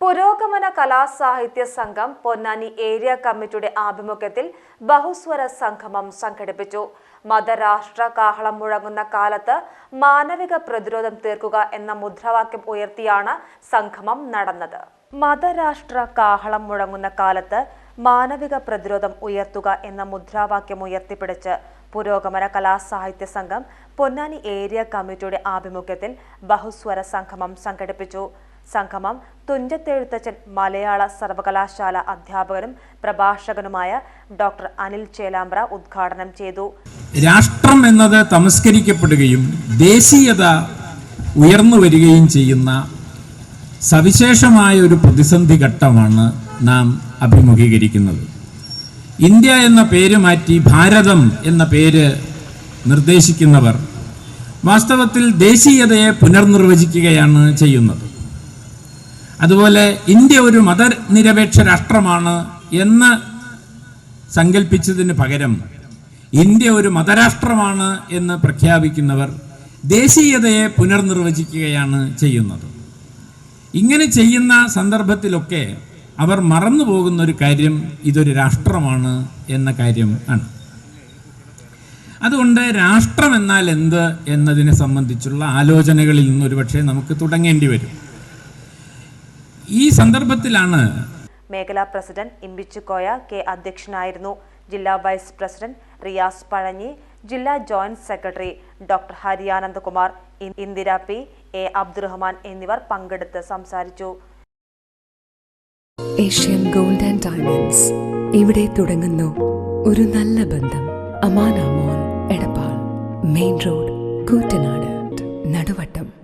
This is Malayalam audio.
പുരോഗമന കലാസാഹിത്യ സംഘം പൊന്നാനി ഏരിയ കമ്മിറ്റിയുടെ ആഭിമുഖ്യത്തിൽ ബഹുസ്വര സംഗമം സംഘടിപ്പിച്ചു. മതരാഷ്ട്ര കാഹളം മുഴങ്ങുന്ന കാലത്ത് മാനവിക പ്രതിരോധം തീർക്കുക എന്ന മുദ്രാവാക്യം ഉയർത്തിയാണ് സംഗമം നടന്നത്. മതരാഷ്ട്ര കാഹളം മുഴങ്ങുന്ന കാലത്ത് മാനവിക പ്രതിരോധം ഉയർത്തുക എന്ന മുദ്രാവാക്യം ഉയർത്തിപ്പിടിച്ച് പുരോഗമന കലാസാഹിത്യ സംഘം പൊന്നാനി ഏരിയ കമ്മിറ്റിയുടെ ആഭിമുഖ്യത്തിൽ ബഹുസ്വര സംഗമം സംഘടിപ്പിച്ചു. സംഗമം തുഞ്ചത്തെഴുത്തച്ഛൻ മലയാള സർവകലാശാല അധ്യാപകനും പ്രഭാഷകനുമായ ഡോക്ടർ അനിൽ ചേലാമ്പ്ര ഉദ്ഘാടനം ചെയ്തു. രാഷ്ട്രം എന്നത് തമസ്കരിക്കപ്പെടുകയും ദേശീയത ഉയർന്നു വരികയും ചെയ്യുന്ന സവിശേഷമായ ഒരു പ്രതിസന്ധി ഘട്ടമാണ് നാം അഭിമുഖീകരിക്കുന്നത്. ഇന്ത്യ എന്ന പേര് മാറ്റി ഭാരതം എന്ന പേര് നിർദ്ദേശിക്കുന്നവർ വാസ്തവത്തിൽ ദേശീയതയെ പുനർനിർവചിക്കുകയാണ് ചെയ്യുന്നത്. അതുപോലെ ഇന്ത്യ ഒരു മതനിരപേക്ഷ രാഷ്ട്രമാണ് എന്ന് സങ്കല്പിച്ചതിന് പകരം ഇന്ത്യ ഒരു മതരാഷ്ട്രമാണ് എന്ന് പ്രഖ്യാപിക്കുന്നവർ ദേശീയതയെ പുനർനിർവചിക്കുകയാണ് ചെയ്യുന്നത്. ഇങ്ങനെ ചെയ്യുന്ന സന്ദർഭത്തിലൊക്കെ അവർ മറന്നു പോകുന്ന ഒരു കാര്യം ഇതൊരു രാഷ്ട്രമാണ് എന്ന കാര്യം ആണ്. അതുകൊണ്ട് രാഷ്ട്രം എന്നാൽ എന്ത് എന്നതിനെ സംബന്ധിച്ചുള്ള ആലോചനകളിൽ നിന്ന് ഒരുപക്ഷെ നമുക്ക് തുടങ്ങേണ്ടി വരും. ഈ സന്ദർഭത്തിലാണ് മേഖലാ പ്രസിഡന്റ് ഇമ്പിച്ചുകോയ കെ അധ്യക്ഷനായിരുന്നു. ജില്ലാ വൈസ് പ്രസിഡന്റ് റിയാസ് പഴഞ്ഞി ജില്ലാ joint secretary doctor Hariyanandakumar Kumar Indira P A Abdurahman എന്നിവർ പങ്കെടുത്ത് സംസാരിച്ചു. Asian gold and diamonds. ഇവിടെ തുടങ്ങുന്നു ഒരു നല്ല ബന്ധം. Amanamon mall Edappal main road Koottanad. Naduvattam.